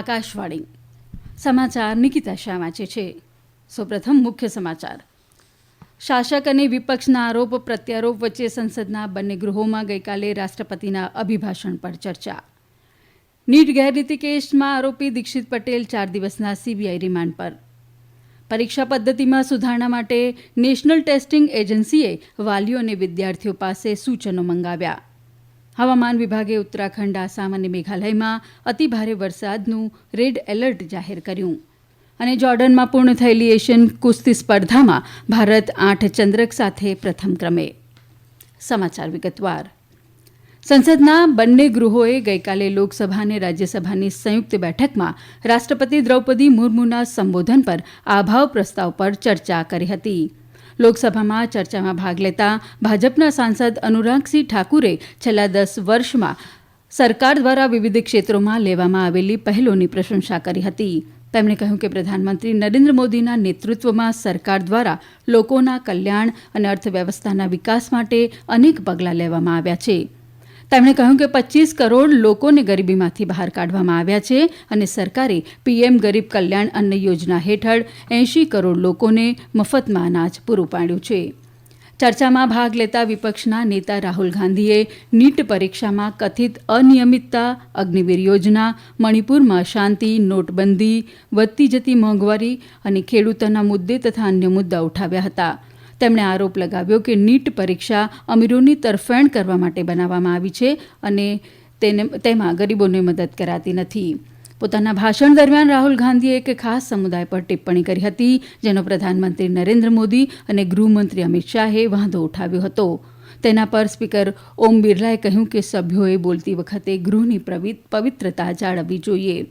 આકાશવાણી. સમાચાર નિકિતા શાહ વાંચે છે. સૌપ્રથમ મુખ્ય સમાચાર. શાસક અને વિપક્ષના આરોપ પ્રત્યારોપ વચ્ચે સંસદના બંને ગૃહોમાં ગઈકાલે રાષ્ટ્રપતિના અભિભાષણ પર ચર્ચા. નીટ ગેરરીતિ કેસમાં આરોપી દીક્ષિત પટેલ ચાર દિવસના સીબીઆઈ રિમાન્ડ પર. પરીક્ષા પદ્ધતિમાં સુધારણા માટે નેશનલ ટેસ્ટિંગ એજન્સીએ વાલીઓ અને વિદ્યાર્થીઓ પાસે સૂચનો મંગાવ્યા. હવામાન વિભાગે ઉત્તરાખંડ, આસામ અને મેઘાલયમાં અતિભારે વરસાદનું રેડ એલર્ટ જાહેર કર્યું. અને જોર્ડનમાં પૂર્ણ થયેલી એશિયન કુસ્તી સ્પર્ધામાં ભારત આઠ ચંદ્રક સાથે પ્રથમ ક્રમે. સમાચાર વિગતવાર. સંસદના બંને ગૃહોએ ગઈકાલે લોકસભા અને રાજ્યસભાની સંયુક્ત બેઠકમાં રાષ્ટ્રપતિ દ્રૌપદી મુર્મુના સંબોધન પર આભાવ પ્રસ્તાવ પર ચર્ચા કરી હતી. લોકસભામાં ચર્ચામાં ભાગ લેતા ભાજપના સાંસદ અનુરાગસિંહ ઠાકુરે છેલ્લા દસ વર્ષમાં સરકાર દ્વારા વિવિધ ક્ષેત્રોમાં લેવામાં આવેલી પહેલોની પ્રશંસા કરી હતી. તેમણે કહ્યું કે પ્રધાનમંત્રી નરેન્દ્ર મોદીના નેતૃત્વમાં સરકાર દ્વારા લોકોના કલ્યાણ અને અર્થવ્યવસ્થાના વિકાસ માટે અનેક પગલાં લેવામાં આવ્યા છે. તેમણે કહ્યું કે પચ્ચીસ કરોડ લોકોને ગરીબીમાંથી બહાર કાઢવામાં આવ્યા છે અને સરકારે પીએમ ગરીબ કલ્યાણ અન્ન યોજના હેઠળ એંશી કરોડ લોકોને મફતમાં અનાજ પૂરું પાડ્યું છે. ચર્ચામાં ભાગ લેતા વિપક્ષના નેતા રાહુલ ગાંધીએ નીટ પરીક્ષામાં કથિત અનિયમિતતા, અગ્નિવીર યોજના, મણિપુરમાં શાંતિ, નોટબંધી, વધતી જતી મોંઘવારી અને ખેડૂતોના મુદ્દે તથા અન્ય મુદ્દા ઉઠાવ્યા હતા. તેમણે આરોપ લગાવ્યો કે નીટ પરીક્ષા અમીરોની તરફેણ કરવા માટે બનાવવામાં આવી છે અને તેને, તેમાં ગરીબોને મદદ કરાતી નથી. પોતાના ભાષણ દરમિયાન રાહુલ ગાંધીએ એક ખાસ સમુદાય પર ટિપ્પણી કરી હતી, જેનો પ્રધાનમંત્રી નરેન્દ્ર મોદી અને ગૃહમંત્રી અમિત શાહે વાંધો ઉઠાવ્યો હતો. તેના પર સ્પીકર ઓમ બિરલાએ કહ્યું કે સભ્યોએ બોલતી વખતે ગૃહની પવિત્રતા જાળવવી જોઈએ.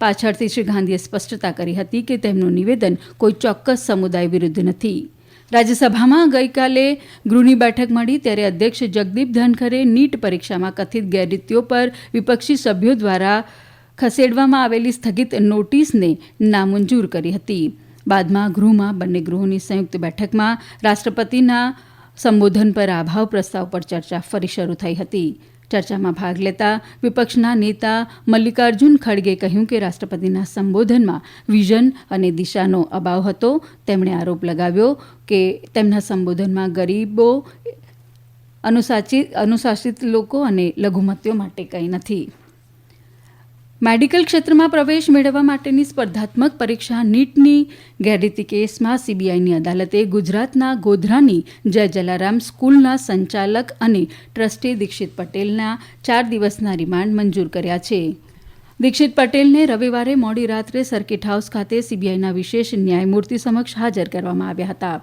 પાછળથી શ્રી ગાંધીએ સ્પષ્ટતા કરી હતી કે તેમનું નિવેદન કોઈ ચોક્કસ સમુદાય વિરુદ્ધ નથી. રાજ્યસભામાં ગઈકાલે ગૃહની બેઠક મળી ત્યારે અધ્યક્ષ જગદીપ ધનખરે નીટ પરીક્ષામાં કથિત ગેરરીતિઓ પર વિપક્ષી સભ્યો દ્વારા ખસેડવામાં આવેલી સ્થગિત નોટિસને નામંજૂર કરી હતી. બાદમાં ગૃહમાં બંને ગૃહોની સંયુક્ત બેઠકમાં રાષ્ટ્રપતિના સંબોધન પર આભાવ પ્રસ્તાવ પર ચર્ચા ફરી શરૂ થઈ હતી. ચર્ચામાં ભાગ લેતા વિપક્ષના નેતા મલ્લિકાર્જુન ખડગે કહ્યું કે રાષ્ટ્રપતિના સંબોધનમાં વિઝન અને દિશાનો અભાવ હતો. તેમણે આરોપ લગાવ્યો કે તેમના સંબોધનમાં ગરીબો અનુશાસિત લોકો અને લઘુમતીઓ માટે કંઈ નથી. મેડિકલ ક્ષેત્રમાં પ્રવેશ મેળવવા માટેની સ્પર્ધાત્મક પરીક્ષા નીટની ગેરરીતિ કેસમાં સીબીઆઈની અદાલતે ગુજરાતના ગોધરાની જય જલારામ સ્કૂલના સંચાલક અને ટ્રસ્ટી દીક્ષિત પટેલના ચાર દિવસના રિમાન્ડ મંજૂર કર્યા છે. દીક્ષિત પટેલને રવિવારે મોડી રાત્રે સર્કિટ હાઉસ ખાતે સીબીઆઈના વિશેષ ન્યાયમૂર્તિ સમક્ષ હાજર કરવામાં આવ્યા હતા.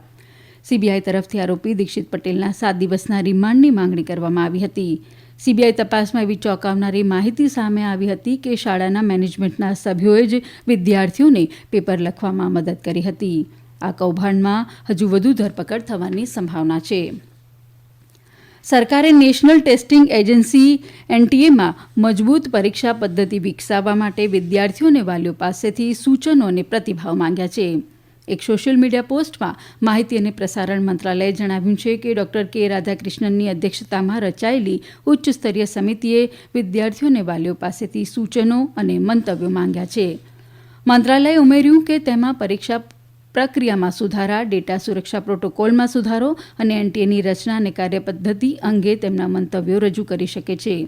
સીબીઆઈ તરફથી આરોપી દીક્ષિત પટેલના સાત દિવસના રિમાન્ડની માંગણી કરવામાં આવી હતી. સીબીઆઈ તપાસમાં એવી ચોંકાવનારી માહિતી સામે આવી હતી કે શાળાના મેનેજમેન્ટના સભ્યોએ જ વિદ્યાર્થીઓને પેપર લખવામાં મદદ કરી હતી. આ કૌભાંડમાં હજુ વધુ ધરપકડ થવાની સંભાવના છે. સરકારે નેશનલ ટેસ્ટિંગ એજન્સી એનટીએમાં મજબૂત પરીક્ષા પદ્ધતિ વિકસાવવા માટે વિદ્યાર્થીઓ અને વાલીઓ પાસેથી સૂચનો અને પ્રતિભાવ માંગ્યા છે. એક સોશિયલ મીડિયા પોસ્ટમાં માહિતી અને પ્રસારણ મંત્રાલયે જણાવ્યું છે કે ડોક્ટર કે રાધાકૃષ્ણનની અધ્યક્ષતામાં રચાયેલી ઉચ્ચ સ્તરીય સમિતિએ વિદ્યાર્થીઓ અને વાલીઓ પાસેથી સૂચનો અને મંતવ્યો માંગ્યા છે. મંત્રાલયે ઉમેર્યું કે તેમાં પરીક્ષા પ્રક્રિયામાં સુધારા, ડેટા સુરક્ષા પ્રોટોકોલમાં સુધારો અને એનટીએની રચના અને કાર્યપદ્ધતિ અંગે તેમના મંતવ્યો રજૂ કરી શકે છે.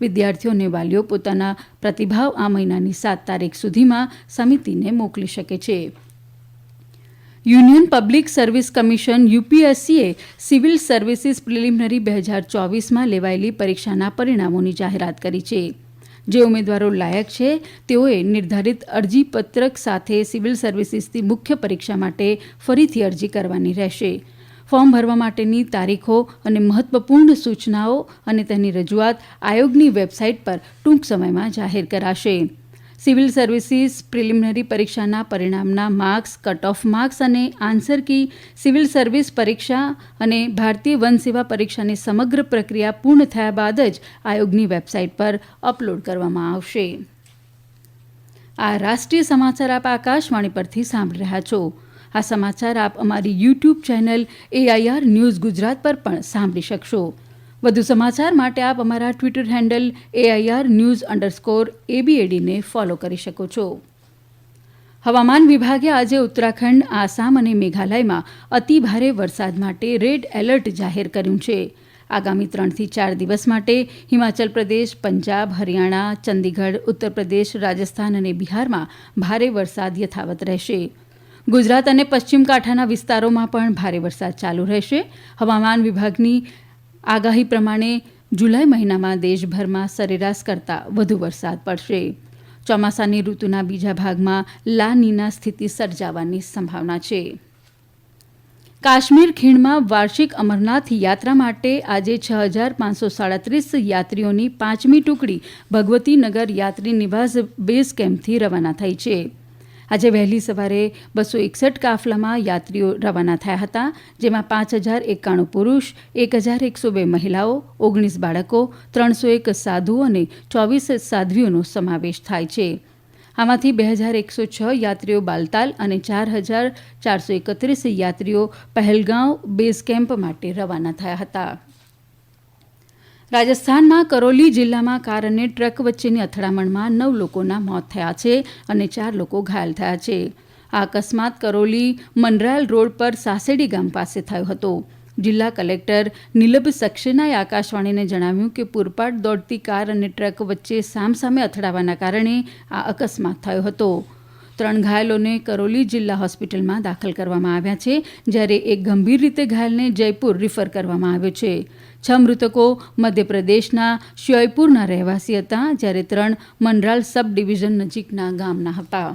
વિદ્યાર્થીઓ અને વાલીઓ પોતાના પ્રતિભાવ આ મહિનાની સાત તારીખ સુધીમાં સમિતિને મોકલી શકે છે. યુનિયન પબ્લિક સર્વિસ કમિશન યુપીએસસીએ સિવિલ સર્વિસીસ પ્રિલિમિનરી બે હજાર ચોવીસમાં લેવાયેલી પરીક્ષાના પરિણામોની જાહેરાત કરી છે. જે ઉમેદવારો લાયક છે, તેઓએ નિર્ધારિત અરજીપત્રક સાથે સિવિલ સર્વિસીસની મુખ્ય પરીક્ષા માટે ફરીથી અરજી કરવાની રહેશે. ફોર્મ ભરવા માટેની તારીખો અને મહત્વપૂર્ણ સૂચનાઓ અને તેની રજૂઆત આયોગની વેબસાઇટ પર ટૂંક સમયમાં જાહેર કરાશે. સિવિલ સર્વિસીસ પ્રિલિમિનરી પરીક્ષાના પરિણામના માર્ક્સ કટ ઓફ માર્ક્સ અને આન્સર કી સિવિલ સર્વિસ પરીક્ષા અને ભારતીય વન સેવા પરીક્ષાની સમગ્ર પ્રક્રિયા પૂર્ણ થયા બાદ જ આયોગની વેબસાઇટ પર અપલોડ કરવામાં આવશે. આ રાષ્ટ્રીય સમાચાર આપ આકાશવાણી પરથી સાંભળી રહ્યા છો. આ સમાચાર આપ અમારી YouTube channel AIR News Gujarat પર પણ સાંભળી શકશો. વધુ સમાચાર માટે આપ અમારા Twitter handle AIR News underscore એબીએડીને follow કરી શકો છો. હવામાન વિભાગે આજે ઉત્તરાખંડ, આસામ અને મેઘાલયમાં અતિ ભારે વરસાદ માટે રેડ એલર્ટ જાહેર કર્યું છે. આગામી ત્રણથી ચાર દિવસ માટે હિમાચલ પ્રદેશ, પંજાબ, હરિયાણા, ચંદીગઢ, ઉત્તર પ્રદેશ, રાજસ્થાન અને બિહારમાં ભારે વરસાદ યથાવત રહેશે. ગુજરાત અને પશ્ચિમ કાંઠાના વિસ્તારોમાં પણ ભારે વરસાદ ચાલુ રહેશે. હવામાન વિભાગની આગાહી પ્રમાણે જુલાઈ મહિનામાં દેશભરમાં સરેરાશ કરતાં વધુ વરસાદ પડશે. ચોમાસાની ઋતુના બીજા ભાગમાં લાનીના સ્થિતિ સર્જાવાની સંભાવના છે. કાશ્મીર ખીણમાં વાર્ષિક અમરનાથ યાત્રા માટે આજે છ હજાર પાંચસો સાડત્રીસ યાત્રીઓની પાંચમી ટુકડી ભગવતીનગર યાત્રી નિવાસ બેઝ કેમ્પથી રવાના થઈ છે. આજે વહેલી સવારે બસો એકસઠ કાફલામાં યાત્રીઓ રવાના થયા હતા, જેમાં પાંચ હજાર એકાણું પુરુષ, એક હજાર એકસો બે મહિલાઓ, ઓગણીસ બાળકો, ત્રણસો એક સાધુઓ અને ચોવીસ સાધ્વીઓનો સમાવેશ થાય છે. આમાંથી બે હજાર એકસો છ યાત્રીઓ બાલતાલ અને ચાર હજાર ચારસો એકત્રીસ યાત્રીઓ પહેલગાંવ બેઝ કેમ્પ માટે રવાના થયા હતા. રાજસ્થાનના કરૌલી જિલ્લામાં કાર અને ટ્રક વચ્ચેની અથડામણમાં નવ લોકોના મોત થયા છે અને ચાર લોકો ઘાયલ થયા છે. આ અકસ્માત કરૌલી મનરાલ રોડ પર સાસેડી ગામ પાસે થયો હતો. જિલ્લા કલેક્ટર નિલભ સક્સેનાએ આકાશવાણીને જણાવ્યું કે પૂરપાટ દોડતી કાર અને ટ્રક વચ્ચે સામસામે અથડાવાના કારણે આ અકસ્માત થયો હતો. ત્રણ ઘાયલોને કરૌલી જિલ્લા હોસ્પિટલમાં દાખલ કરવામાં આવ્યા છે, જ્યારે એક ગંભીર રીતે ઘાયલને જયપુર રિફર કરવામાં આવ્યો છે. છ મૃતકો મધ્યપ્રદેશના શ્યોયપુરના રહેવાસી હતા, જ્યારે ત્રણ મનરાલ સબ ડિવિઝન નજીકના ગામના હતા.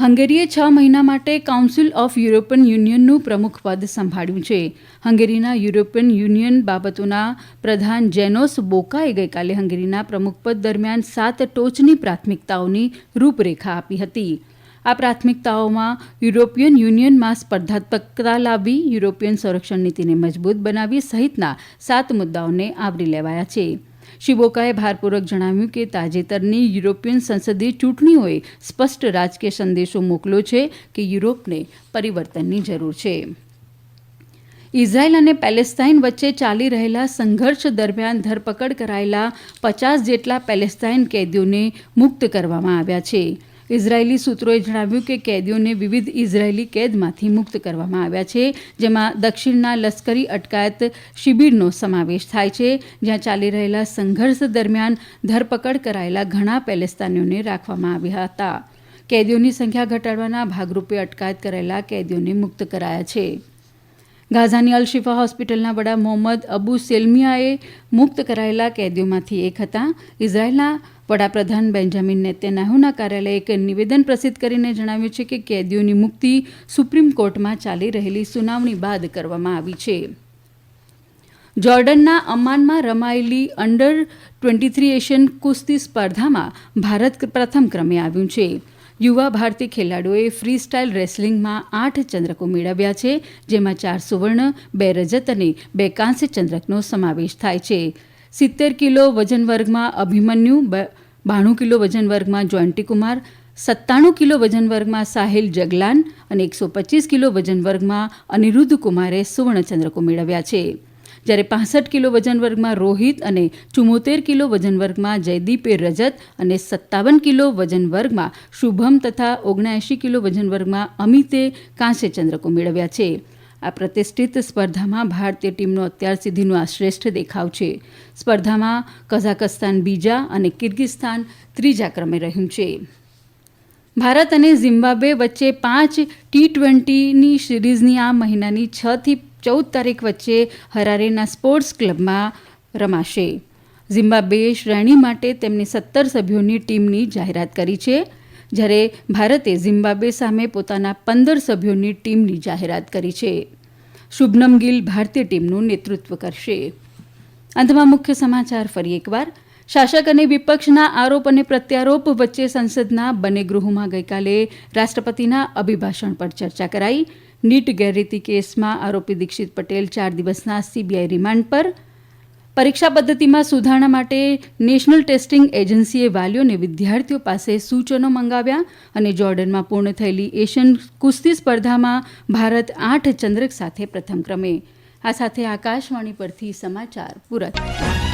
હંગેરીએ છ મહિના માટે કાઉન્સિલ ઓફ યુરોપિયન યુનિયનનું પ્રમુખ પદ સંભાળ્યું છે. હંગેરીના યુરોપિયન યુનિયન બાબતોના પ્રધાન જેનોસ બોકાએ ગઈકાલે હંગેરીના પ્રમુખપદ દરમિયાન સાત ટોચની પ્રાથમિકતાઓની રૂપરેખા આપી હતી. આ પ્રાથમિકતાઓમાં યુરોપિયન યુનિયનમાં સ્પર્ધાત્મકતા લાવવી, યુરોપિયન સંરક્ષણ નીતિને મજબૂત બનાવવી સહિતના સાત મુદ્દાઓને આવરી લેવાયા છે. શ્રી બોકાએ ભારપૂર્વક જણાવ્યું કે તાજેતરની યુરોપિયન સંસદીય ચૂંટણીઓએ સ્પષ્ટ રાજકીય સંદેશો મોકલ્યો છે કે યુરોપને પરિવર્તનની જરૂર છે. ઇઝરાયલ અને પેલેસ્ટાઇન વચ્ચે ચાલી રહેલા સંઘર્ષ દરમિયાન ધરપકડ કરાયેલા પચાસ જેટલા પેલેસ્ટાઇન કેદીઓને મુક્ત કરવામાં આવ્યા છે. ઇઝરાયેલી સૂત્રોએ જણાવ્યું કે કેદીઓને વિવિધ ઇઝરાયેલી કેદમાંથી મુક્ત કરવામાં આવ્યા છે, જેમાં દક્ષિણના લશ્કરી અટકાયત શિબિરનો સમાવેશ થાય છે, જ્યાં ચાલી રહેલા સંઘર્ષ દરમિયાન ધરપકડ કરાયેલા ઘણા પેલેસ્તાનીઓને રાખવામાં આવ્યા હતા. કેદીઓની સંખ્યા ઘટાડવાના ભાગરૂપે અટકાયત કરાયેલા કેદીઓને મુક્ત કરાયા છે. ગાઝાની અલ શિફા હોસ્પિટલના વડા મોહમ્મદ અબુ સેલમિયાએ મુક્ત કરાયેલા કેદીઓમાંથી એક હતા. ઇઝરાયેલના વડાપ્રધાન બેન્જામિન નેતન્યાહુના કાર્યાલયે એક નિવેદન પ્રસિદ્ધ કરીને જણાવ્યું છે કે કેદીઓની મુક્તિ સુપ્રીમ કોર્ટમાં ચાલી રહેલી સુનાવણી બાદ કરવામાં આવી છે. જોર્ડનના અમાનમાં રમાયેલી અંડર ટ્વેન્ટી થ્રી એશિયન કુસ્તી સ્પર્ધામાં ભારત પ્રથમ ક્રમે આવ્યું છે. યુવા ભારતીય ખેલાડીઓએ ફ્રી સ્ટાઇલ રેસલિંગમાં આઠ ચંદ્રકો મેળવ્યા છે, જેમાં ચાર સુવર્ણ, બે રજત અને બે કાંસ્ય ચંદ્રકનો સમાવેશ થાય છે. સિત્તેર કિલો વજન વર્ગમાં અભિમન્યુ બાણું કિલો વજન વર્ગમાં જોયંતીકુમાર, સત્તાણું કિલો વજન વર્ગમાં સાહિલ જગલાન અને એકસો પચીસ કિલો વજન વર્ગમાં અનિરુદ્ધ કુમારે સુવર્ણચંદ્રકો મેળવ્યા છે. જ્યારે પાસઠ કિલો વજન વર્ગમાં રોહિત અને ચુમ્મોતેર કિલો વજન વર્ગમાં જયદીપે રજત અને સત્તાવન કિલો વજન વર્ગમાં શુભમ તથા ઓગણએંશી કિલો વજન વર્ગમાં અમિતે કાંસ્ય ચંદ્રકો મેળવ્યા છે. આ પ્રતિષ્ઠિત સ્પર્ધામાં ભારતીય ટીમનો અત્યાર સુધીનો આ શ્રેષ્ઠ દેખાવ છે. સ્પર્ધામાં કઝાકસ્તાન બીજા અને કિર્ગિસ્તાન ત્રીજા ક્રમે રહ્યું છે. ભારત અને ઝિમ્બાબ્વે વચ્ચે પાંચ ટી ટ્વેન્ટીની સિરીઝની આ મહિનાની છ થી ચૌદ તારીખ વચ્ચે હરારેના સ્પોર્ટ્સ ક્લબમાં રમાશે. ઝિમ્બાબ્વેએ શ્રેણી માટે તેમની સત્તર સભ્યોની ટીમની જાહેરાત કરી છે. જ્યારે ભારતે ઝિમ્બાબ્વે સામે પોતાના પંદર સભ્યોની ટીમની જાહેરાત કરી છે. શુભનમ ગિલ ભારતીય ટીમનું નેતૃત્વ કરશે. અંતમાં મુખ્ય સમાચાર ફરી એકવાર. શાસક અને વિપક્ષના આરોપ અને પ્રત્યારોપ વચ્ચે સંસદના બંને ગૃહોમાં ગઈકાલે રાષ્ટ્રપતિના અભિભાષણ પર ચર્ચા કરાઈ. નીટ ગેરરીતિ કેસમાં આરોપી દીક્ષિત પટેલ ચાર દિવસના સીબીઆઈ રિમાન્ડ પર પરીક્ષા પદ્ધતિમાં સુધારણા માટે નેશનલ ટેસ્ટિંગ એજન્સીએ વાલીઓ અને વિદ્યાર્થીઓ પાસે સૂચનો મંગાવ્યા અને જોર્ડનમાં પૂર્ણ થયેલી એશિયન કુસ્તી સ્પર્ધામાં ભારત આઠ ચંદ્રક સાથે પ્રથમ ક્રમે. આ સાથે આકાશવાણી પરથી સમાચાર પૂરા થયા.